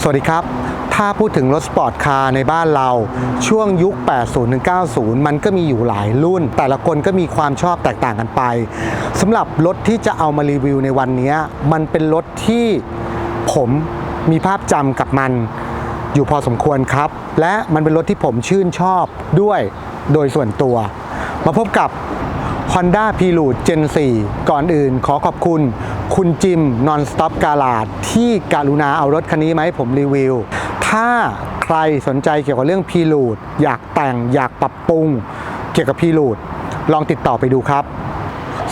สวัสดีครับ ถ้าพูดถึงรถสปอร์ตคาร์ในบ้านเรา ช่วงยุค 80ถึง90 มันก็มีอยู่หลายรุ่น แต่ละคนก็มีความชอบแตกต่างกันไปสำหรับรถที่จะเอามารีวิวในวันนี้ มันเป็นรถที่ผมมีภาพจำกับมัน อยู่พอสมควรครับ และมันเป็นรถที่ผมชื่นชอบด้วยโดยส่วนตัว มาพบกับ Honda p r e l u d e Gen 4 ก่อนอื่นขอขอบคุณ คุณจิม Non-Stop Garage ที่การุณาเอารถคันนี้มาให้ผมรีวิว ถ้าใครสนใจเกี่ยวกับเรื่อง p r e l u d e อยากแต่งอยากปรับปรุง เกี่ยวกับ p r e l u d e ลองติดต่อไปดูครับ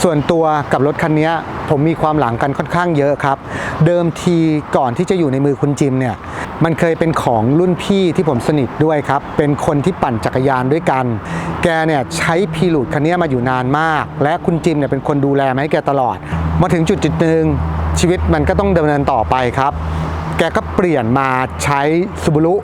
ส่วนตัวกับรถคันนี้ผมมีความหลังกันค่อนข้างเยอะครับ เดิมทีก่อนที่จะอยู่ในมือคุณจิมเนี่ยมันเคยเป็นของรุ่นพี่ที่ผมสนิทด้วยครับ เป็นคนที่ปั่นจักรยานด้วยกัน แกเนี่ยใช้พีรูดคันนี้มาอยู่นานมาก และคุณจิมเนี่ยเป็นคนดูแลมาให้แกตลอด มาถึงจุดจุดหนึ่งชีวิตมันก็ต้องดำเนินต่อไปครับ แกก็เปลี่ยนมาใช้ซูบ r รุ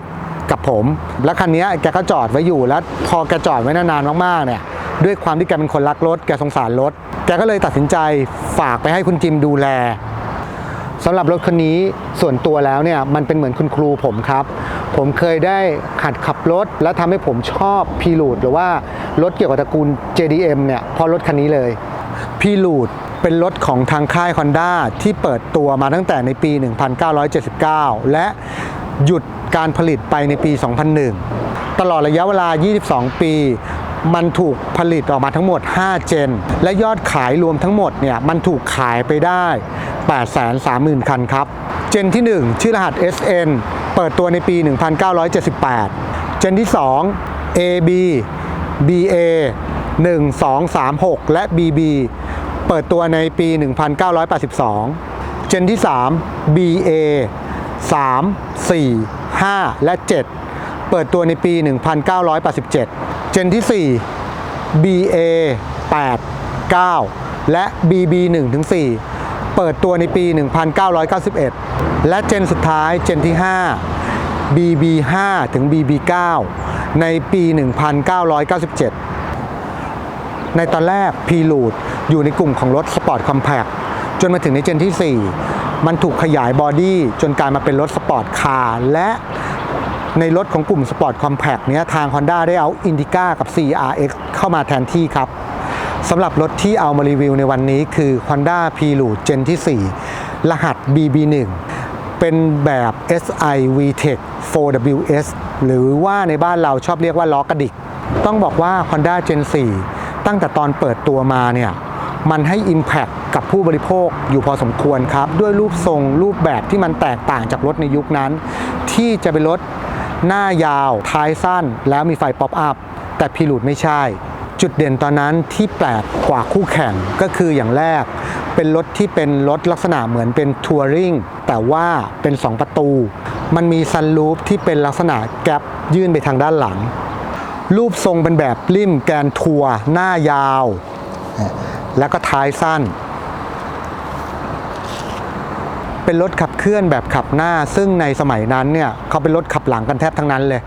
กับผม แล้วคันนี้แกก็จอดไว้อยู่แล้วพอแกจอดไว้นานๆมากๆเนี่ยด้วยความที่แกเป็นคนรักรถ แกสงสารรถ แกก็เลยตัดสินใจฝากไปให้คุณจิมดูแลสำหรับรถคันนี้ส่วนตัวแล้วเนี่ยมันเป็นเหมือนคุณครูผมครับ ผมเคยได้หัดขับรถ และทำให้ผมชอบพีรูดหรือว่ารถเกี่ยวกับตระกูล JDM เนี่ยพราะรถคันนี้เลยพีรูด เป็นรถของทางค่าย Honda ที่เปิดตัวมาตั้งแต่ในปี 1979 และหยุดการผลิตไปในปี 2001 ตลอดระยะเวลา 22 ปี มันถูกผลิตออกมาทั้งหมด 5 เจน และยอดขายรวมทั้งหมดเนี่ยมันถูกขายไปได้ 830,000 คันครับ เจนที่ 1 ชื่อรหัส SN เปิดตัวในปี 1978 เจนที่ 2 AB BA 1 2 3 6 และ BB เปิดตัวในปี 1982 เจนที่ 3 BA 3 4 5 และ 7 เปิดตัวในปี 1987 เจนที่ 4 BA 8 9 และ BB 1ถึง4เปิดตัวในปี 1991 และเจนสุดท้ายเจนที่ 5 BB 5ถึง BB 9ในปี 1997 ในตอนแรก p ีลูด อยู่ในกลุ่มของรถสปอร์ตคอมแพคจนมาถึงในเจนที่ 4 มันถูกขยายบอดี้จนกลายมาเป็นรถสปอร์ตคาร์และในรถของกลุ่มสปอร์ตคอมแพคเนี้ยทาง Honda ได้เอา Indica กับ CRX เข้ามาแทนที่ครับสำหรับรถที่เอามารีวิวในวันนี้คือ Honda p r e l u d e Gen ที่ 4 รหัส BB1 เป็นแบบ SI VTEC 4WS หรือว่าในบ้านเราชอบเรียกว่าล้อกระดิก ต้องบอกว่า Honda Gen 4 ตั้งแต่ตอนเปิดตัวมาเนี่ย มันให้ Impact กับผู้บริโภคอยู่พอสมควรครับ ด้วยรูปทรงรูปแบบที่มันแตกต่างจากรถในยุคนั้น ที่จะเป็นรถหน้ายาว ท้ายสั้น แล้วมีไฟป๊อปอัพ แต่พีรูดไม่ใช่ จุดเด่นตอนนั้นที่แปลกกว่าคู่แข่งก็คืออย่างแรก เป็นรถที่เป็นรถลักษณะเหมือนเป็นทัวริงแต่ว่าเป็น 2 ประตู มันมีซันรูฟที่เป็นลักษณะแกลบยื่นไปทางด้านหลัง รูปทรงเป็นแบบริมแกนทัวร์หน้ายาว แล้วก็ท้ายสั้น เป็นรถขับเคลื่อนแบบขับหน้า ซึ่งในสมัยนั้นเนี่ยเขาเป็นรถขับหลังกันแทบทั้งนั้นเลย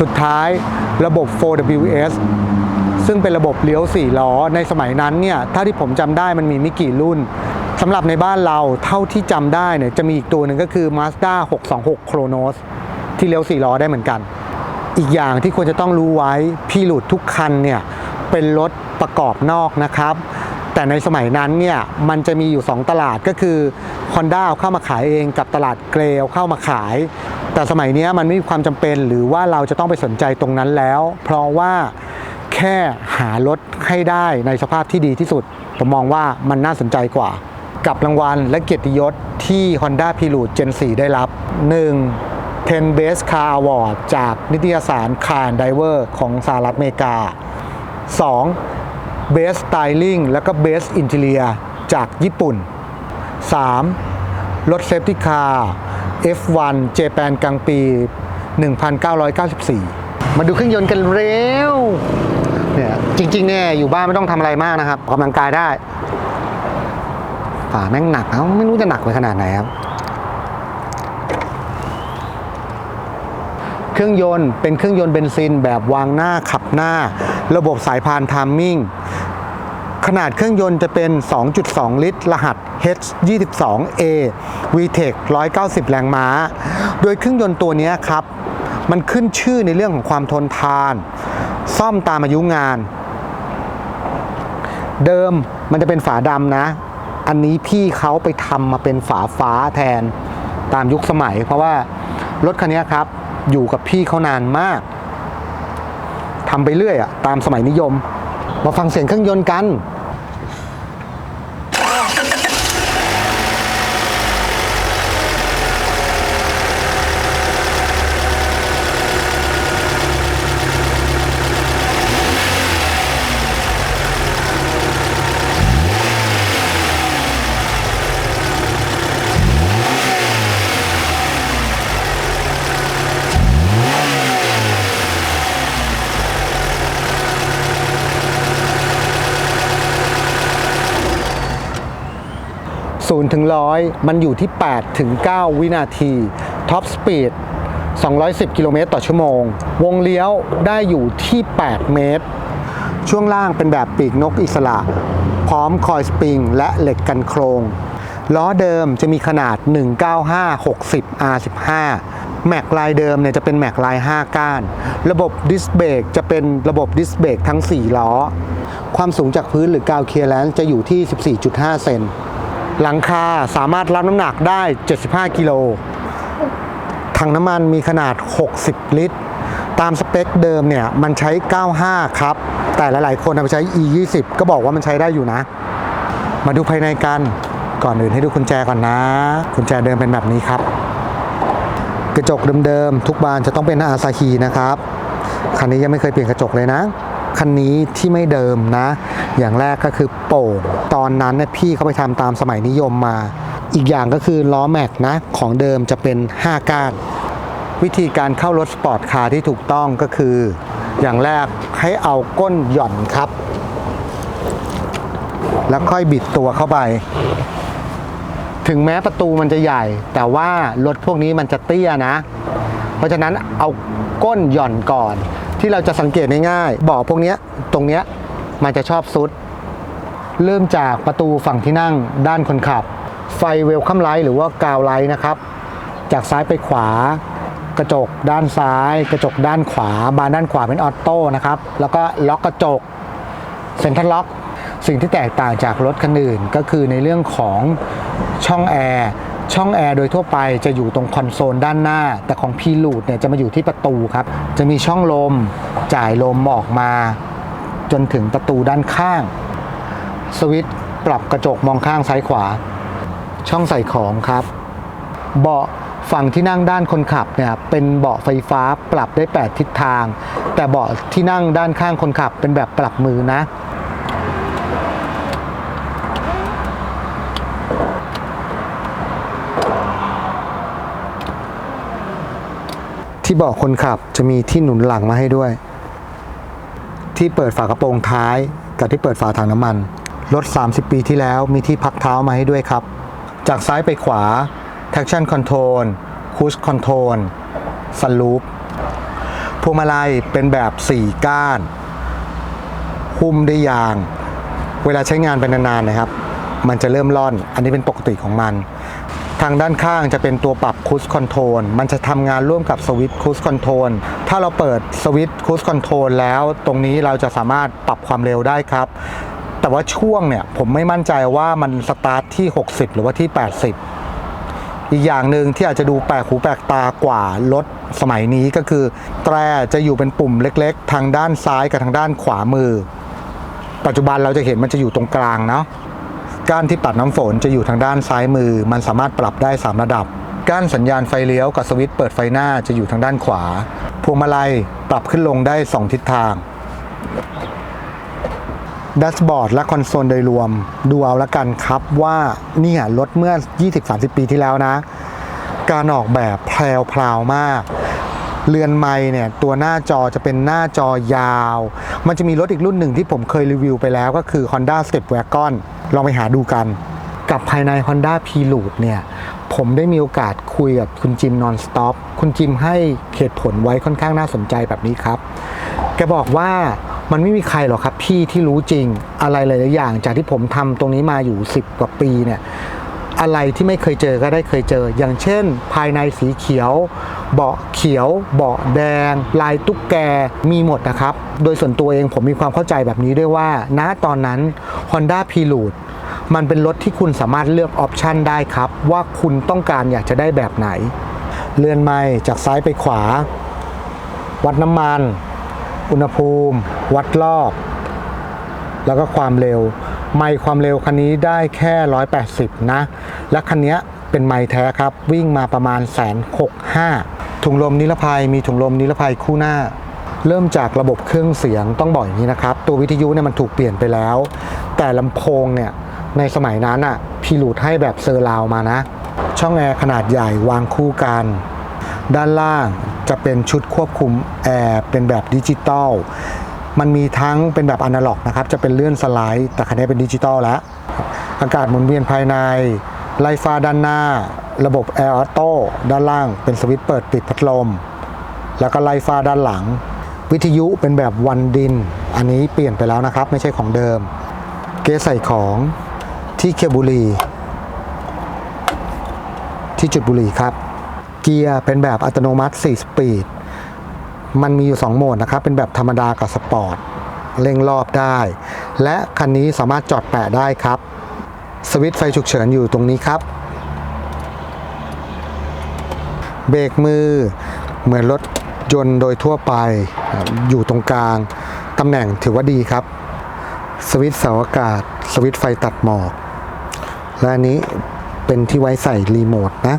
สุดท้ายระบบ 4WS ซึ่งเป็นระบบเลี้ยว 4 ล้อ ในสมัยนั้นเนี่ยถ้าที่ผมจำได้มันมีไม่กี่รุ่นสำหรับในบ้านเราเท่าที่จำได้เนี่ยจะมีอีกตัวหนึ่งก็คือ Mazda 626 Chronos ที่เลี้ยว 4 ล้อได้เหมือนกัน อีกอย่างที่ควรจะต้องรู้ไว้พี่หลุดทุกคันเนี่ยเป็นรถประกอบนอกนะครับ แต่ในสมัยนั้นเนี่ยมันจะมีอยู่ 2 ตลาดก็คือ Honda เอาเข้ามาขายเองกับตลาดเกรเอาเข้ามาขาย แต่สมัยนี้มันไม่มีความจำเป็นหรือว่าเราจะต้องไปสนใจตรงนั้นแล้ว เพราะว่าแค่หารถให้ได้ในสภาพที่ดีที่สุด ผมมองว่ามันน่าสนใจกว่า กับรางวัลและเกียรติยศที่ Honda p r e l u d e Gen 4 ได้รับ 1. 10 Best Car Award จากนิตยสาร Car Driver ของสหรัฐอเมริกา 2. Best Styling แล้วก็ Best Interior จากญี่ปุ่น 3. รถ Safety Car F1 เจแปนกลางปี 1994 มาดูเครื่องยนต์กันเร็วเนี่ยจริงๆเนี่ยอยู่บ้านไม่ต้องทำอะไรมากนะครับออกกำลังกายได้ฝาแม่งหนักเอ้าไม่รู้จะหนักไปขนาดไหนครับ เครื่องยนต์เป็นเครื่องยนต์เบนซินแบบวางหน้าขับหน้า ระบบสายพานทามมิ่ง ขนาดเครื่องยนต์จะเป็น 2.2 ลิตร รหัส H22A VTEC 190 แรงม้า โดยเครื่องยนต์ตัวนี้ครับ มันขึ้นชื่อในเรื่องของความทนทาน ซ่อมตามอายุงาน เดิมมันจะเป็นฝาดำนะ อันนี้พี่เขาไปทำมาเป็นฝาฟ้าแทนตามยุคสมัย เพราะว่ารถคันนี้ครับ อยู่กับพี่เขานานมากทำไปเรื่อยอะตามสมัยนิยม มาฟังเสียงเครื่องยนต์กัน 0ถึง100 มันอยู่ที่ 8 ถึง 9 วินาทีท็อปสปีด210 กิโลเมตรต่อชั่วโมง วงเลี้ยวได้อยู่ที่ 8 เมตร ช่วงล่างเป็นแบบปีกนกอิสระ พร้อมคอยสปริง และเหล็กกันโครง ล้อเดิมจะมีขนาด 195 60 R15 แม็กลายเดิมเนี่ยจะเป็นแม็กลาย 5 ก้าน ระบบดิสเบรกจะเป็นระบบดิสเบรกทั้ง 4 ล้อ ความสูงจากพื้นหรือกาวเคลียร์แลนซ์จะอยู่ที่ 14.5 เซน หลังคาสามารถรับน้ำหนักได้ 75 กิโล ถังน้ำมันมีขนาด 60 ลิตร ตามสเปคเดิมเนี่ยมันใช้ 95 ครับ แต่หลายๆ คนเอาไปใช้ E20 ก็บอกว่ามันใช้ได้อยู่นะ มาดูภายในกัน ก่อนอื่นให้ดูกุญแจก่อนนะ กุญแจเดิมเป็นแบบนี้ครับ กระจกเดิมๆทุกบานจะต้องเป็นอาซาฮีนะครับ คันนี้ยังไม่เคยเปลี่ยนกระจกเลยนะ คันนี้ที่ไม่เดิมนะ อย่างแรกก็คือโป่งตอนนั้นเนี่ยพี่เขาไปทำตามสมัยนิยมมา อีกอย่างก็คือล้อแม็กนะ ของเดิมจะเป็น 5 ก้าน วิธีการเข้ารถสปอร์ตคาร์ที่ถูกต้องก็คือ อย่างแรกให้เอาก้นหย่อนครับ แล้วค่อยบิดตัวเข้าไป ถึงแม้ประตูมันจะใหญ่ แต่ว่ารถพวกนี้มันจะเตี้ยนะ เพราะฉะนั้นเอาก้นหย่อนก่อน ที่เราจะสังเกตง่ายๆบาะพวกเนี้ยตรงเนี้ยมันจะชอบซุด เริ่มจากประตูฝั่งที่นั่งด้านคนขับ ไฟเวลคัมไลท์หรือว่ากาวไลท์นะครับ จากซ้ายไปขวา กระจกด้านซ้าย กระจกด้านขวา บานด้านขวาเป็นออโต้นะครับ แล้วก็ล็อกกระจกเซ็นทรัลล็อกสิ่งที่แตกต่างจากรถคันอื่นก็คือในเรื่องของช่องแอร์ ช่องแอร์โดยทั่วไปจะอยู่ตรงคอนโซลด้านหน้า แต่ของพีลูดเนี่ยจะมาอยู่ที่ประตูครับ จะมีช่องลมจ่ายลมออกมา จนถึงประตูด้านข้าง สวิตช์ปรับกระจกมองข้างซ้ายขวา ช่องใส่ของครับ เบาะฝั่งที่นั่งด้านคนขับเนี่ยเป็นเบาะไฟฟ้าปรับได้ 8 ทิศทาง แต่เบาะที่นั่งด้านข้างคนขับเป็นแบบปรับมือนะ ที่เบาะคนขับจะมีที่หนุนหลังมาให้ด้วย ที่เปิดฝากระโปรงท้าย กับที่เปิดฝาถังน้ำมันรถ 30 ปีที่แล้วมีที่พักเท้ามาให้ด้วยครับ จากซ้ายไปขวา traction control cruise control sunroof พวงมาลัยเป็นแบบ 4 ก้าน หุ้มด้วยยาง เวลาใช้งานไปนานๆนะครับ มันจะเริ่มร่อน อันนี้เป็นปกติของมัน ทางด้านข้างจะเป็นตัวปรับคูสคอนโทรลมันจะทำงานร่วมกับสวิตช์คูสคอนโทรลถ้าเราเปิดสวิตช์คูสคอนโทรลแล้ว ตรงนี้เราจะสามารถปรับความเร็วได้ครับ แต่ว่าช่วงเนี่ยผมไม่มั่นใจว่ามันสตาร์ทที่ 60 หรือว่าที่ 80 อีกอย่างหนึ่งที่อาจจะดูแปลกหูแปลกตากว่ารถสมัยนี้ก็คือ แตรจะอยู่เป็นปุ่มเล็กๆ ทางด้านซ้ายกับทางด้านขวามือ ปัจจุบันเราจะเห็นมันจะอยู่ตรงกลางเนาะ ก้านที่ปัดน้ำฝนจะอยู่ทางด้านซ้ายมือ มันสามารถปรับได้ 3 ระดับ ก้านสัญญาณไฟเลี้ยวกับสวิตช์เปิดไฟหน้าจะอยู่ทางด้านขวา พวงมาลัยปรับขึ้นลงได้ 2 ทิศทางดัชบอร์ดและคอนโซลโดยรวม ดูเอาละกันครับว่าเนี่ยรถเมื่อ 20-30 ปีที่แล้วนะ การออกแบบแพรวๆมากเรือนไม้เนี่ยตัวหน้าจอจะเป็นหน้าจอยาว มันจะมีรถอีกรุ่นหนึ่งที่ผมเคยรีวิวไปแล้วก็คือ Honda Step Wagon ลองไปหาดูกันกับภายใน Honda p r e l u d e เนี่ยผมได้มีโอกาสคุยกับคุณจิมนอนสต็อปคุณจิมให้เหตุผลไว้ค่อนข้างน่าสนใจแบบนี้ครับ แกบอกว่ามันไม่มีใครหรอกครับพี่ที่รู้จริงอะไรหลายๆอย่าง จากที่ผมทำตรงนี้มาอยู่ 10 กว่าปีเนี่ยอะไรที่ไม่เคยเจอก็ได้เคยเจอ อย่างเช่น ภายในสีเขียว เบาะเขียว เบาะแดง ลายตุ๊กแกมีหมดนะครับ โดยส่วนตัวเองผมมีความเข้าใจแบบนี้ด้วยว่าณตอนนั้น Honda p r e l u d e มันเป็นรถที่คุณสามารถเลือกออปชันได้ครับ ว่าคุณต้องการอยากจะได้แบบไหน เลื่อนไม้จากซ้ายไปขวา วัดน้ำมัน อุณหภูมิ วัดรอบ แล้วก็ความเร็ว ไมค์ความเร็วคันนี้ได้แค่ 180 นะ และคันนี้เป็นไมค์แท้ครับ วิ่งมาประมาณแสนหกห้าถุงลมนิรภัยมีถุงลมนิรภัยคู่หน้าเริ่มจากระบบเครื่องเสียงต้องบอกอย่างนี้นะครับ ตัววิทยุเนี่ยมันถูกเปลี่ยนไปแล้ว แต่ลำโพงเนี่ย ในสมัยนั้นอะพีรูดให้แบบเซอร์ราวมานะ ช่องแอร์ขนาดใหญ่วางคู่กัน ด้านล่างจะเป็นชุดควบคุมแอร์เป็นแบบดิจิตอลมันมีทั้งเป็นแบบอนาล็อกนะครับ จะเป็นเลื่อนสไลด์ แต่คันนี้เป็นดิจิตอลแล้ว อากาศหมุนเวียนภายใน ไล่ฟ้าด้านหน้า ระบบแอร์ออโต้ด้านล่างเป็นสวิตช์เปิดปิดพัดลม แล้วก็ไล่ฟ้าด้านหลัง วิทยุเป็นแบบวันดิน อันนี้เปลี่ยนไปแล้วนะครับ ไม่ใช่ของเดิม เกสใส่ของ ที่เคบุรี ที่จุดบุรีครับ เกียร์เป็นแบบอัตโนมัติ 4 สปีด มันมีอยู่ 2 โหมดนะครับ เป็นแบบธรรมดากับสปอร์ตเร่งรอบได้ และคันนี้สามารถจอดแปะได้ครับ สวิตช์ไฟฉุกเฉินอยู่ตรงนี้ครับ เบรกมือเหมือนรถยนต์โดยทั่วไปอยู่ตรงกลาง ตำแหน่งถือว่าดีครับ สวิตช์เสาอากาศ สวิตช์ไฟตัดหมอก และอันนี้เป็นที่ไว้ใส่รีโมทนะ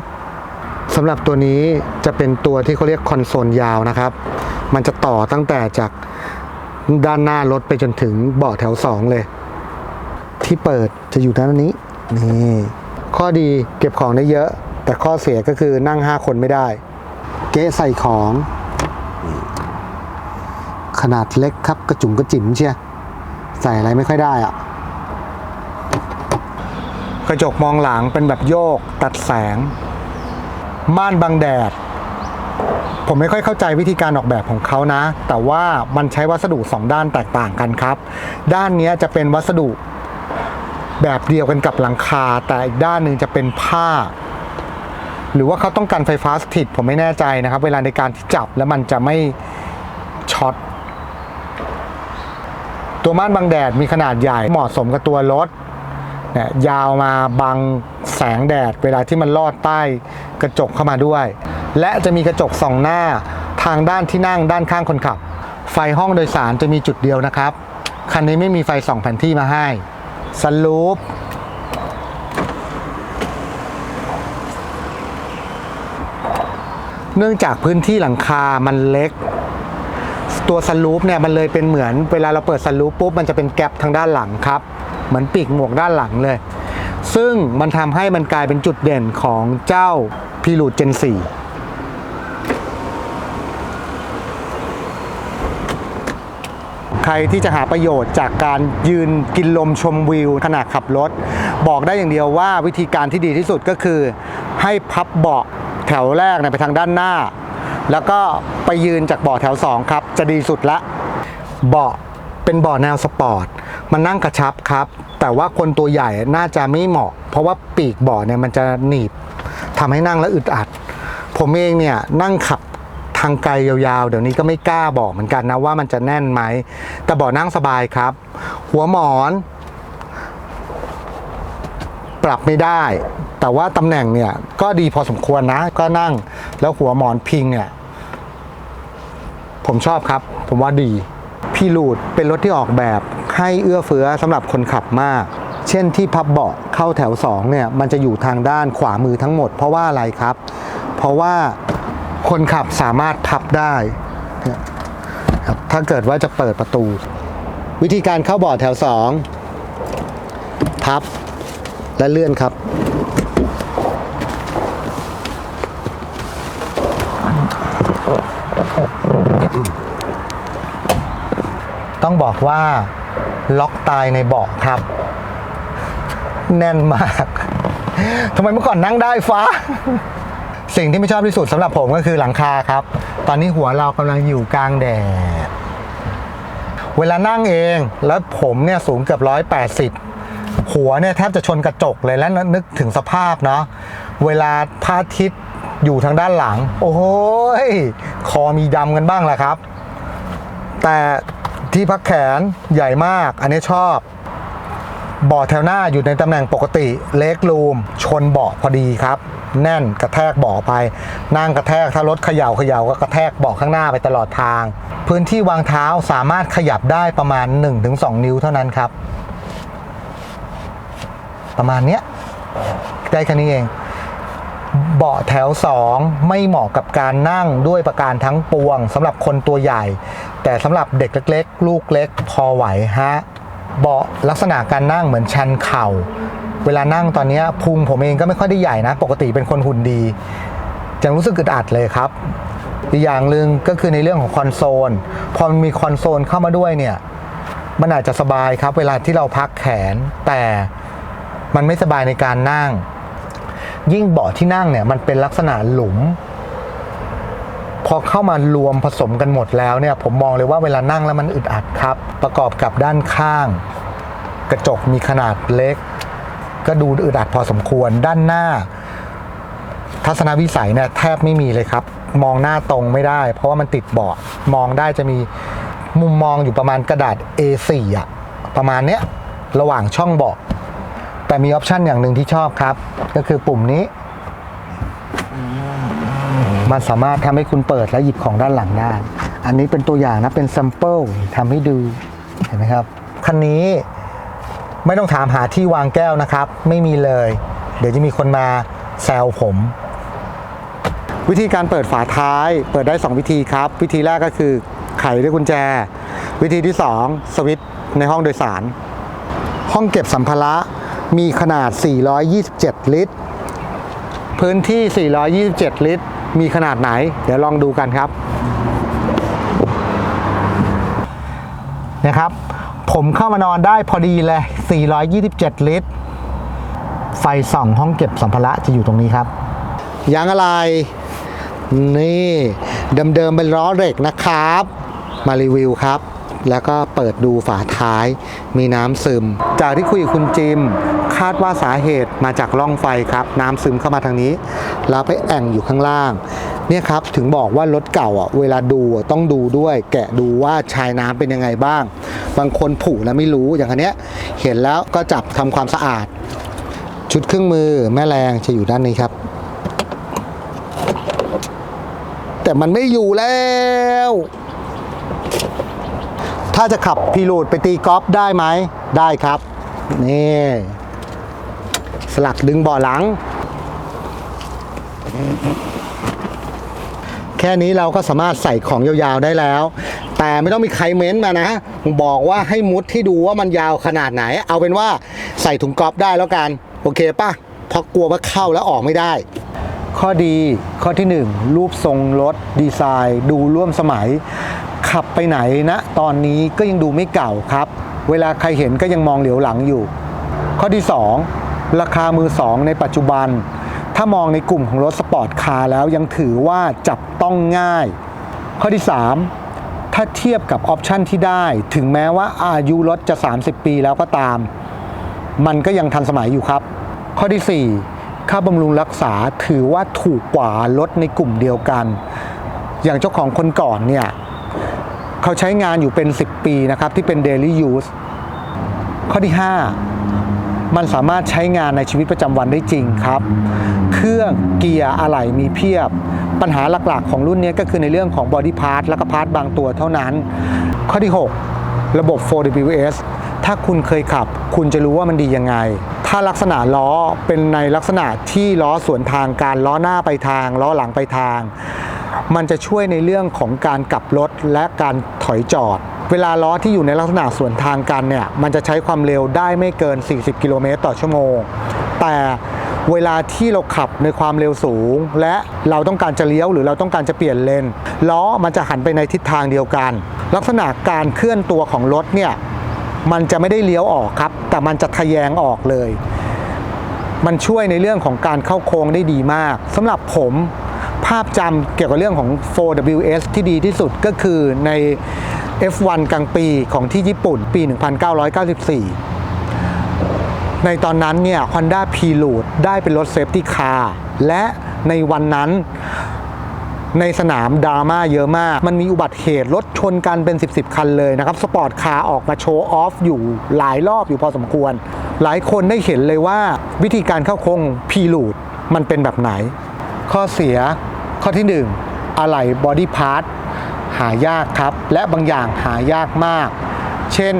สำหรับตัวนี้จะเป็นตัวที่เขาเรียกคอนโซลยาวนะครับ มันจะต่อตั้งแต่จากด้านหน้ารถไปจนถึงเบาะแถว 2 เลย ที่เปิดจะอยู่ด้านนี้นี่ข้อดีเก็บของได้เยอะ แต่ข้อเสียก็คือนั่ง 5 คนไม่ได้ เก๊ใส่ของ ขนาดเล็กครับกระจุ๋มกระจิ๋มเชียใส่อะไรไม่ค่อยได้อะ กระจกมองหลังเป็นแบบโยกตัดแสง ม่านบังแดด ผมไม่ค่อยเข้าใจวิธีการออกแบบของเขานะ แต่ว่ามันใช้วัสดุสองด้านแตกต่างกันครับ ด้านนี้จะเป็นวัสดุแบบเดียวกันกับหลังคา แต่อีกด้านหนึ่งจะเป็นผ้า หรือว่าเขาต้องการไฟฟ้าสถิตผมไม่แน่ใจนะครับ เวลาในการที่จับแล้วมันจะไม่ช็อตตัวม่านบังแดดมีขนาดใหญ่เหมาะสมกับตัวรถ เนี่ยยาวมาบังแสงแดดเวลาที่มันลอดใต้กระจกเข้ามาด้วย และจะมีกระจกสองหน้าทางด้านที่นั่งด้านข้างคนขับ ไฟห้องโดยสารจะมีจุดเดียวนะครับ คันนี้ไม่มีไฟส่องแผ่นที่มาให้สลูปเนื่องจากพื้นที่หลังคามันเล็ก ตัวสลูปเนี่ยมันเลยเป็นเหมือนเวลาเราเปิดสลูปปุ๊บมันจะเป็นแกลบทางด้านหลังครับ เหมือนปีกหมวกด้านหลังเลย ซึ่งมันทำให้มันกลายเป็นจุดเด่นของเจ้าพีรูดเจน4ใครที่จะหาประโยชน์จากการยืนกินลมชมวิวขณะขับรถ บอกได้อย่างเดียวว่าวิธีการที่ดีที่สุดก็คือ ให้พับเบาะแถวแรกไปทางด้านหน้า แล้วก็ไปยืนจากเบาะแถว 2 ครับ จะดีสุดละเบาะ เป็นเบาะแนวสปอร์ต มันนั่งกระชับครับ แต่ว่าคนตัวใหญ่น่าจะไม่เหมาะ เพราะว่าปีกเบาะเนี่ยมันจะหนีบทำให้นั่งแล้วอึดอัด ผมเองเนี่ยนั่งขับทางไกลยาวๆ เดี๋ยวนี้ก็ไม่กล้าบอกเหมือนกันนะว่ามันจะแน่นไหม แต่บาะนั่งสบายครับ หัวหมอน ปรับไม่ได้ แต่ว่าตำแหน่งเนี่ยก็ดีพอสมควรนะ ก็นั่งแล้วหัวหมอนพิงเนี่ย ผมชอบครับ ผมว่าดี พีลูดเป็นรถที่ออกแบบให้เอื้อเฟื้อสำหรับคนขับมาก เช่นที่พับเบาะเข้าแถว2เนี่ยมันจะอยู่ทางด้านขวามือทั้งหมด เพราะว่าอะไรครับ เพราะว่าคนขับสามารถพับได้ครับถ้าเกิดว่าจะเปิดประตู วิธีการเข้าเบาะแถว 2 พับและเลื่อนครับ ต้องบอกว่าล็อกตายในเบาะครับ แน่นมากทำไมเมื่อก่อนนั่งได้ฟ้า สิ่งที่ไม่ชอบที่สุดสำหรับผมก็คือหลังคาครับ ตอนนี้หัวเรากำลังอยู่กลางแดด เวลานั่งเองแล้วผมเนี่ยสูงเกือบร้อยแปดสิบหัวเนี่ยแทบจะชนกระจกเลยแล้วนึกถึงสภาพเนาะเวลาพระอาทิตย์อยู่ทางด้านหลัง โอ้โหยคอมีดำกันบ้างแหละครับ แต่ ที่พักแขนใหญ่มาก อันนี้ชอบ เบาะแถวหน้าอยู่ในตำแหน่งปกติเล็กรูม ชนเบาะพอดีครับ แน่นกระแทกเบาะไป นั่งกระแทกถ้ารถเขย่าเขย่าก็กระแทกเบาะข้างหน้าไปตลอดทาง พื้นที่วางเท้าสามารถขยับได้ประมาณ 1-2 นิ้วเท่านั้นครับ ประมาณเนี้ยได้แค่นี้เอง เบาะแถว 2 ไม่เหมาะกับการนั่งด้วยประการทั้งปวงสำหรับคนตัวใหญ่ แต่สำหรับเด็กเล็ก ๆ ลูกเล็ก พอไหวฮะเบาะลักษณะการนั่งเหมือนชันเข่า เวลานั่งตอนนี้พุงผมเองก็ไม่ค่อยได้ใหญ่นะ ปกติเป็นคนหุ่นดียังรู้สึกอึดอัดเลยครับ อีกอย่างหนึ่งก็คือในเรื่องของคอนโซล พอมันมีคอนโซลเข้ามาด้วยเนี่ย มันอาจจะสบายครับ เวลาที่เราพักแขน แต่มันไม่สบายในการนั่ง ยิ่งเบาะที่นั่งเนี่ยมันเป็นลักษณะหลุม พอเข้ามารวมผสมกันหมดแล้วเนี่ย ผมมองเลยว่าเวลานั่งแล้วมันอึดอัดครับ ประกอบกับด้านข้าง กระจกมีขนาดเล็ก ก็ดูอึดอัดพอสมควรด้านหน้า ทัศนวิสัยเนี่ยแทบไม่มีเลยครับ มองหน้าตรงไม่ได้ เพราะว่ามันติดเบาะมองได้จะมีมุมมองอยู่ประมาณกระดาษ A4 อะประมาณเนี้ยระหว่างช่องเบาะ แต่มีออปชันอย่างหนึ่งที่ชอบครับ ก็คือปุ่มนี้ มันสามารถทำให้คุณเปิดและหยิบของด้านหลังได้ อันนี้เป็นตัวอย่างนะ เป็น s ซ m เปิลทำให้ดู เห็นไหมครับ คันนี้ไม่ต้องถามหาที่วางแก้วนะครับ ไม่มีเลย เดี๋ยวจะมีคนมาแซวผม วิธีการเปิดฝาท้าย เปิดได้ 2 วิธีครับ วิธีแรกก็คือไขด้วยกุญแจ วิธีที่ 2 สวิตช์ในห้องโดยสาร ห้องเก็บสัมภาระ มีขนาด 427 ลิตร พื้นที่ 427 ลิตร มีขนาดไหน เดี๋ยวลองดูกันครับ นะครับ ผมเข้ามานอนได้พอดีเลย 427 ลิตร ไฟส่องห้องเก็บสัมภาระจะอยู่ตรงนี้ครับยางอะไร นี่ เดิมๆเป็นล้อเหล็กนะครับ มารีวิวครับ แล้วก็เปิดดูฝาท้าย มีน้ำซึม จากที่คุยกับคุณจิม คาดว่าสาเหตุมาจากร่องไฟครับ น้ำซึมเข้ามาทางนี้ แล้วไปแอ่งอยู่ข้างล่างเนี่ยครับถึงบอกว่ารถเก่าอะเวลาดูต้องดูด้วย แกะดูว่าชายน้ำเป็นยังไงบ้าง บางคนผูแล้วไม่รู้อย่างอันเนี้ยเห็นแล้วก็จับทำความสะอาด ชุดเครื่องมือแม่แรงจะอยู่ด้านนี้ครับ แต่มันไม่อยู่แล้ว ถ้าจะขับพีรูดไปตีกอล์ฟได้ไหมได้ครับ นี่สลักดึงเบาะหลัง แค่นี้เราก็สามารถใส่ของยาวๆได้แล้ว แต่ไม่ต้องมีใครเม้นต์มานะ บอกว่าให้มุดที่ดูว่ามันยาวขนาดไหน เอาเป็นว่าใส่ถุงกอล์ฟได้แล้วกัน โอเคป่ะเพราะกลัวว่าเข้าแล้วออกไม่ได้ ข้อดีข้อที่ 1 รูปทรงรถดีไซน์ ดูร่วมสมัย ขับไปไหนนะตอนนี้ก็ยังดูไม่เก่าครับ เวลาใครเห็นก็ยังมองเหลียวหลังอยู่ ข้อที่ 2 ราคามือ 2 ในปัจจุบัน ถ้ามองในกลุ่มของรถสปอร์ตคาร์แล้วยังถือว่าจับต้องง่าย ข้อที่ 3 ถ้าเทียบกับออปชันที่ได้ ถึงแม้ว่าอายุรถจะ 30 ปีแล้วก็ตาม มันก็ยังทันสมัยอยู่ครับ ข้อที่ 4 ค่าบำรุงรักษาถือว่าถูกกว่ารถในกลุ่มเดียวกัน อย่างเจ้าของคนก่อนเนี่ย เขาใช้งานอยู่เป็น 10 ปีนะครับที่เป็น daily use ข้อที่ 5 มันสามารถใช้งานในชีวิตประจำวันได้จริงครับ เครื่องเกียร์อะไหล่มีเพียบ ปัญหาหลักๆ ของรุ่นนี้ก็คือในเรื่องของ body part และก็พาร์ทบางตัวเท่านั้น ข้อที่ 6 ระบบ 4WS ถ้าคุณเคยขับ คุณจะรู้ว่ามันดียังไง ถ้าลักษณะล้อเป็นในลักษณะที่ล้อสวนทางการล้อหน้าไปทาง ล้อหลังไปทาง มันจะช่วยในเรื่องของการกลับรถและการถอยจอด เวลาล้อที่อยู่ในลักษณะสวนทางกันเนี่ย มันจะใช้ความเร็วได้ไม่เกิน 40 กิโลเมตรต่อชั่วโมง แต่เวลาที่เราขับในความเร็วสูง และเราต้องการจะเลี้ยวหรือเราต้องการจะเปลี่ยนเลนล้อมันจะหันไปในทิศทางเดียวกัน ลักษณะการเคลื่อนตัวของรถเนี่ยมันจะไม่ได้เลี้ยวออกครับ แต่มันจะทะแยงออกเลย มันช่วยในเรื่องของการเข้าโค้งได้ดีมากสำหรับผม ภาพจำเกี่ยวกับเรื่องของ 4WS ที่ดีที่สุดก็คือใน F1 กลางปีของที่ญี่ปุ่นปี 1994 ในตอนนั้นเนี่ย Honda p r e l u d e ได้เป็นรถเซฟตี้คาร์และในวันนั้นในสนามดราม่าเยอะมาก มันมีอุบัติเหตุรถชนกันเป็น 10บสคันเลยนะครับ สปอร์ตคาร์ออกมาโชว์ออฟอยู่หลายรอบอยู่พอสมควร หลายคนได้เห็นเลยว่าวิธีการเข้าโค้งพีลูดมันเป็นแบบไหน ข้อเสีย ข้อที่ 1 อะไหล่บอดี้พาร์ทหายากครับ และบางอย่างหายากมาก เช่น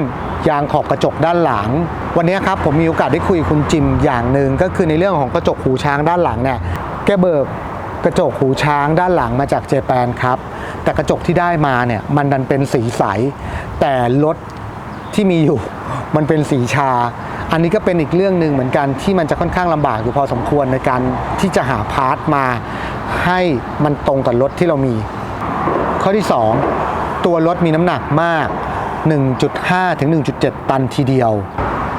ยางขอบกระจกด้านหลัง วันนี้ครับผมมีโอกาสได้คุยคุณจิมอย่างหนึ่งก็คือในเรื่องของกระจกหูช้างด้านหลังเนี่ยแกเบิกกระจกหูช้างด้านหลังมาจากเจแปนครับ แต่กระจกที่ได้มาเนี่ยมันดันเป็นสีใส แต่รถที่มีอยู่มันเป็นสีชา อันนี้ก็เป็นอีกเรื่องหนึ่งเหมือนกันที่มันจะค่อนข้างลำบากอยู่พอสมควรในการที่จะหาพาร์ทมา ให้มันตรงกับรถที่เรามี ข้อที่ 2 ตัวรถมีน้ำหนักมาก 1.5 ถึง 1.7 ตันทีเดียว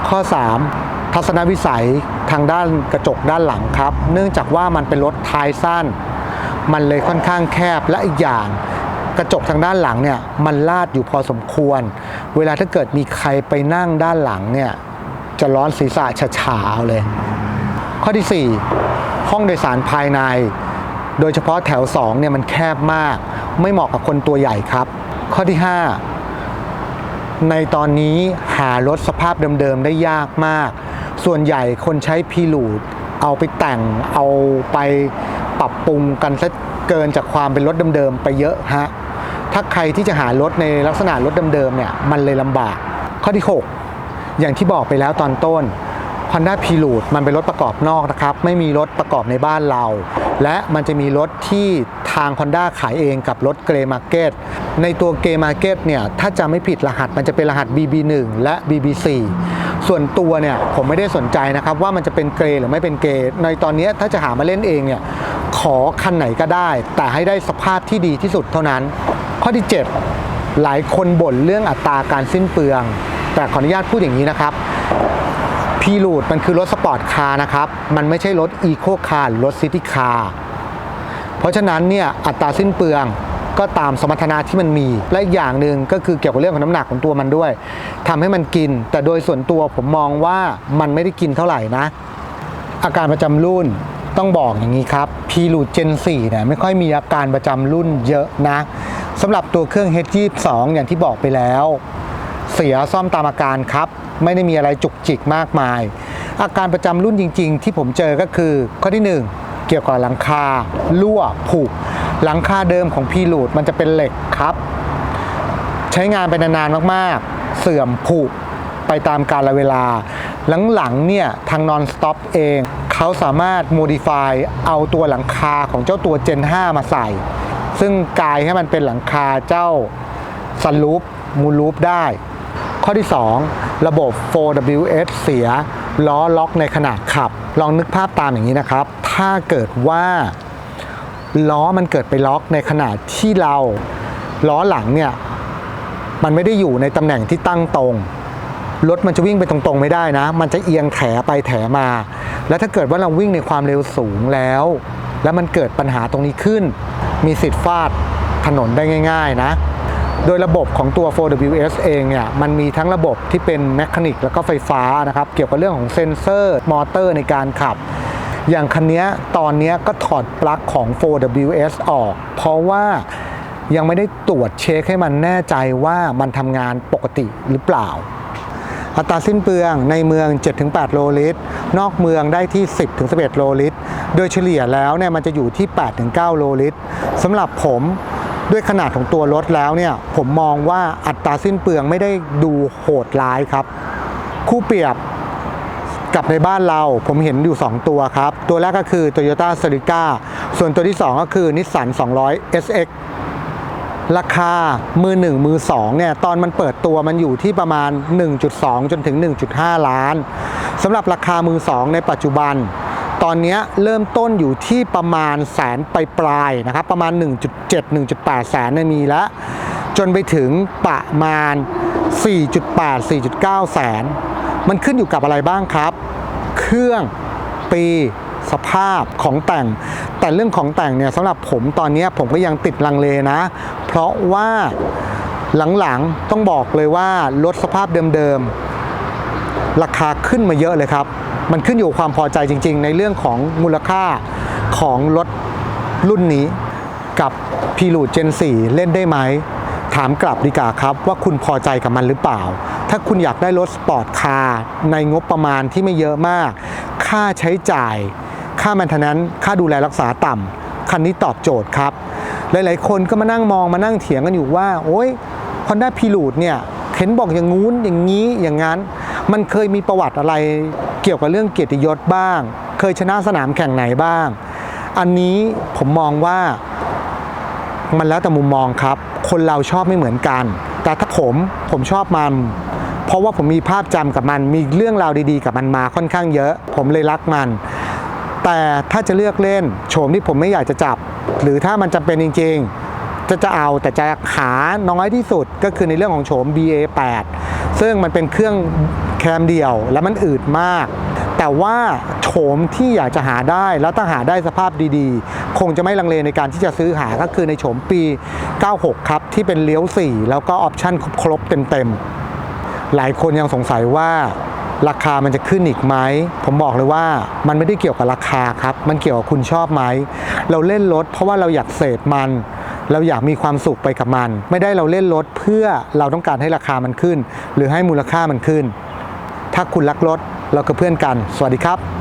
ข้อ 3 ทัศนวิสัยทางด้านกระจกด้านหลังครับ เนื่องจากว่ามันเป็นรถท้ายสั้น มันเลยค่อนข้างแคบและอีกอย่าง กระจกทางด้านหลังเนี่ยมันลาดอยู่พอสมควร เวลาถ้าเกิดมีใครไปนั่งด้านหลังเนี่ยจะร้อนศีรษะฉาๆเอาเลย ข้อที่ 4 ห้องโดยสารภายใน โดยเฉพาะแถว2เนี่ยมันแคบมาก ไม่เหมาะกับคนตัวใหญ่ครับ ข้อที่ 5 ในตอนนี้หารถสภาพเดิมๆได้ยากมาก ส่วนใหญ่คนใช้พีลูดเอาไปแต่งเอาไปปรับปรุงกันซะเกินจากความเป็นรถเดิมๆไปเยอะฮะถ้าใครที่จะหารถในลักษณะรถเดิมๆเนี่ยมันเลยลำบาก ข้อที่ 6 อย่างที่บอกไปแล้วตอนต้น Honda p r e l u d e มันเป็นรถประกอบนอกนะครับ ไม่มีรถประกอบในบ้านเรา และมันจะมีรถที่ทาง Honda ขายเองกับรถ Grey Market ในตัว Grey Market เนี่ย ถ้าจะไม่ผิดรหัสมันจะเป็นรหัส BB1 และ BB4 ส่วนตัวเนี่ยผมไม่ได้สนใจนะครับ ว่ามันจะเป็นเกรหรือไม่เป็นเกรในตอนนี้ถ้าจะหามาเล่นเองเนี่ยขอคันไหนก็ได้ แต่ให้ได้สภาพที่ดีที่สุดเท่านั้น ข้อที่ 7 หลายคนบ่นเรื่องอัตราการสิ้นเปลือง แต่ขออนุญาตพูดอย่างนี้นะครับ พีรูดมันคือรถสปอร์ตคาร์นะครับ มันไม่ใช่รถอีโคคาร์รถซิตี้คาร์เพราะฉะนั้นเนี่ยอัตราสิ้นเปลืองก็ตามสมรรถนะที่มันมี และอีกอย่างหนึ่งก็คือเกี่ยวกับเรื่องของน้ำหนักของตัวมันด้วยทำให้มันกิน แต่โดยส่วนตัวผมมองว่ามันไม่ได้กินเท่าไหร่นะ อาการประจำรุ่นต้องบอกอย่างนี้ครับพีรูดเจน4เนี่ยไม่ค่อยมีอาการประจำรุ่นเยอะนะสำหรับตัวเครื่อง H22 อย่างที่บอกไปแล้ว เสียซ่อมตามอาการครับ ไม่ได้มีอะไรจุกจิกมากมาย อาการประจำรุ่นจริง ๆ ที่ผมเจอก็คือ ข้อที่ 1 เกี่ยวกับหลังคารั่วผุหลังคาเดิมของพีรูดมันจะเป็นเหล็กครับ ใช้งานไปนานๆมากๆ เสื่อมผุไปตามกาลเวลา หลังๆเนี่ย ทาง Non Stop เอง เขาสามารถ modify เอาตัวหลังคาของเจ้าตัว Gen 5 มาใส่ ซึ่งกลายให้มันเป็นหลังคาเจ้าซันลูปมูลูปได้ ข้อที่ 2 ระบบ 4WS เสีย ล้อล็อกในขณะขับ ลองนึกภาพตามอย่างนี้นะครับ ถ้าเกิดว่า ล้อมันเกิดไปล็อกในขณะที่เรา ล้อหลังเนี่ย มันไม่ได้อยู่ในตำแหน่งที่ตั้งตรง รถมันจะวิ่งไปตรงๆไม่ได้นะ มันจะเอียงแถไปแถมา แล้วถ้าเกิดว่าเราวิ่งในความเร็วสูงแล้ว แล้วมันเกิดปัญหาตรงนี้ขึ้น มีสิทธิ์ฟาดถนนได้ง่าย ๆ นะ โดยระบบของตัว 4WS เองเนี่ยมันมีทั้งระบบที่เป็นแมคานิกแล้วก็ไฟฟ้านะครับ เกี่ยวกับเรื่องของเซ็นเซอร์มอเตอร์ในการขับ อย่างคันนี้ตอนนี้ก็ถอดปลั๊กของ 4WS ออก เพราะว่ายังไม่ได้ตรวจเช็คให้มันแน่ใจว่ามันทำงานปกติหรือเปล่า อัตราสิ้นเปลืองในเมือง 7-8 โลลิตร นอกเมืองได้ที่ 10-11 โลลิตร โดยเฉลี่ยแล้วเนี่ยมันจะอยู่ที่ 8-9 โลลิตรสำหรับผม ด้วยขนาดของตัวรถแล้วเนี่ยผมมองว่าอัตราสิ้นเปลืองไม่ได้ดูโหดร้ายครับ คู่เปรียบกับในบ้านเราผมเห็นอยู่ 2 ตัวครับ ตัวแรกก็คือ Toyota c e r i c a ส่วนตัวที่ 2 ก็คือ Nissan 200 SX ราคามือหนึ่งมือสองเนี่ยตอนมันเปิดตัวมันอยู่ที่ประมาณ 1.2 จนถึง 1.5 ล้านสำหรับราคามือสองในปัจจุบัน ตอนนี้เริ่มต้นอยู่ที่ประมาณแสนปลายปลายนะครับ ประมาณ 1.7 1.8 แสนเนี่ยมีแล้ว จนไปถึงประมาณ 4.8 4.9 แสน มันขึ้นอยู่กับอะไรบ้างครับ เครื่องปีสภาพของแต่ง แต่เรื่องของแต่งเนี่ยสำหรับผมตอนนี้ผมก็ยังติดลังเลนะ เพราะว่าหลังๆต้องบอกเลยว่ารถสภาพเดิมๆ ราคาขึ้นมาเยอะเลยครับ มันขึ้นอยู่ความพอใจจริง ๆ ในเรื่องของมูลค่าของรถรุ่นนี้ กับพีรูดเจน 4 เล่นได้ไหม ถามกลับดีกว่าครับว่าคุณพอใจกับมันหรือเปล่า ถ้าคุณอยากได้รถสปอร์ตคาร์ในงบประมาณที่ไม่เยอะมาก ค่าใช้จ่าย ค่ามันทนั้นค่าดูแลรักษาต่ำคันนี้ตอบโจทย์ครับ หลายๆ คนก็มานั่งมองมานั่งเถียงกันอยู่ว่า โอ๊ย Honda p r e l u d e เนี่ยเห็นบอกอย่างงู้นอย่างนี้อย่างนั้น มันเคยมีประวัติอะไร กี่ยวกับเรื่องเกียรติยศบ้าง เคยชนะสนามแข่งไหนบ้าง อันนี้ผมมองว่ามันแล้วแต่มุมมองครับ คนเราชอบไม่เหมือนกัน แต่ถ้าผมผมชอบมันเพราะว่าผมมีภาพจำกับมัน มีเรื่องราวดีๆ กับมันมาค่อนข้างเยอะ ผมเลยรักมัน แต่ถ้าจะเลือกเล่น โฉมที่ผมไม่อยากจะจับ หรือถ้ามันจำเป็นจริง ๆ จะจะเอาแต่จะหาน้อยที่สุดก็คือในเรื่องของโฉม BA8 ซึ่งมันเป็นเครื่อง แคมเดียวและมันอืดมาก แต่ว่าโฉมที่อยากจะหาได้แล้วถ้าหาได้สภาพดีๆ คงจะไม่ลังเลในการที่จะซื้อหาก็คือในโฉมปี 96 ครับ ที่เป็นเลี้ยว 4 แล้วก็ออปชั่นครบเต็มๆ หลายคนยังสงสัยว่าราคามันจะขึ้นอีกไหม ผมบอกเลยว่ามันไม่ได้เกี่ยวกับราคาครับ มันเกี่ยวกับคุณชอบไหม เราเล่นรถเพราะว่าเราอยากเสพมัน เราอยากมีความสุขไปกับมัน ไม่ได้เราเล่นรถเพื่อเราต้องการให้ราคามันขึ้น หรือให้มูลค่ามันขึ้น ถ้าคุณรักรถเราก็เพื่อนกัน สวัสดีครับ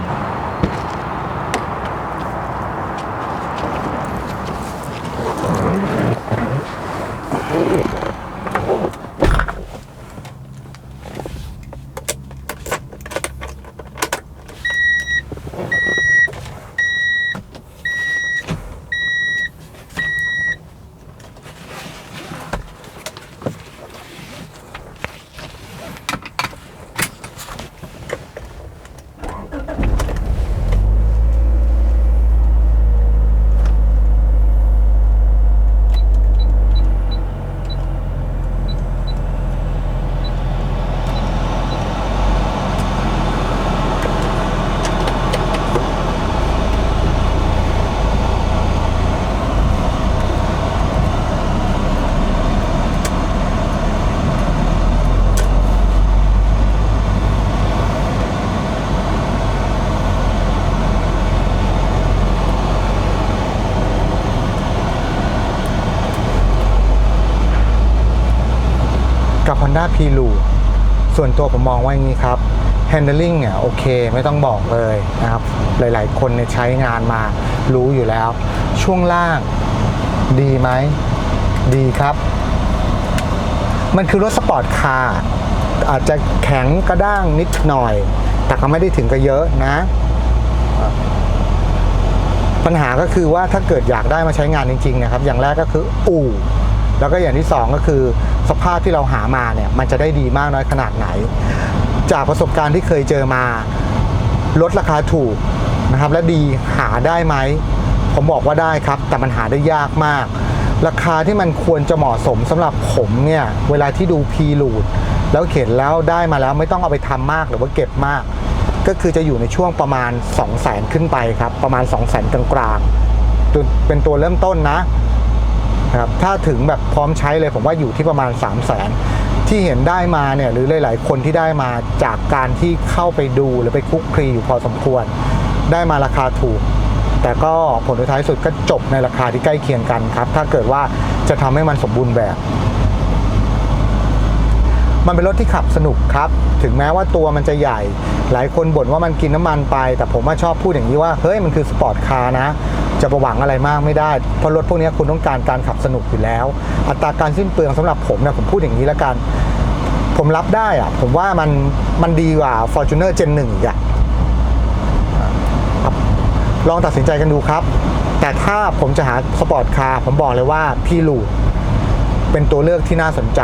Honda p r e l u ส่วนตัวผมมองว่าอย่างนี้ครับ handling เนี่ยโอเคไม่ต้องบอกเลยนะครับ หลายๆ คนเนี่ยใช้งานมารู้อยู่แล้ว ช่วงล่างดีไหม ดีครับ มันคือรถสปอร์ตคาร์อาจจะแข็งกระด้างนิดหน่อย แต่ก็ไม่ได้ถึงกับเยอะนะ ปัญหาก็คือว่าถ้าเกิดอยากได้มาใช้งานจริงๆนะครับ อย่างแรกก็คืออู่แล้วก็อย่างที่สองก็คือ สภาพที่เราหามาเนี่ยมันจะได้ดีมากน้อยขนาดไหน จากประสบการณ์ที่เคยเจอมา ลดราคาถูกนะครับ และดีหาได้ไหมผมบอกว่าได้ครับ แต่มันหาได้ยากมาก ราคาที่มันควรจะเหมาะสมสำหรับผมเนี่ยเวลาที่ดูพีลูดแล้วเข็นแล้วได้มาแล้วไม่ต้องเอาไปทำมากหรือว่าเก็บมาก ก็คือจะอยู่ในช่วงประมาณ 2 0 0แสนขึ้นไปครับ ประมาณ 2 0 0แสนกลางๆเป็นตัวเริ่มต้นนะ ครับถ้าถึงแบบพร้อมใช้เลยผมว่าอยู่ที่ประมาณ 3 0 0แสนที่เห็นได้มาเนี่ยหรือหลาย ๆ คนที่ได้มาจากการที่เข้าไปดูหรือไปคลุกคลีอยู่พอสมควร ได้มาราคาถูก แต่ก็ผลท้ายสุดก็จบในราคาที่ใกล้เคียงกันครับ ถ้าเกิดว่าจะทำให้มันสมบูรณ์แบบ มันเป็นรถที่ขับสนุกครับ ถึงแม้ว่าตัวมันจะใหญ่ หลายคนบ่นว่ามันกินน้ำมันไป แต่ผมว่าชอบพูดอย่างนี้ว่า เฮ้ยมันคือสปอร์ตคาร์นะ จะประหวังอะไรมากไม่ได้ เพราะรถพวกนี้คุณต้องการการขับสนุกอยู่แล้ว อัตราการสิ้นเปลืองสำหรับผมเนี่ยผมพูดอย่างนี้แล้วกัน ผมรับได้อะผมว่ามันมันดีกว่า Fortuner Gen 1อีกอะลองตัดสินใจกันดูครับ แต่ถ้าผมจะหาสปอร์ตคาร์ผมบอกเลยว่าพี่ลูเป็นตัวเลือกที่น่าสนใจ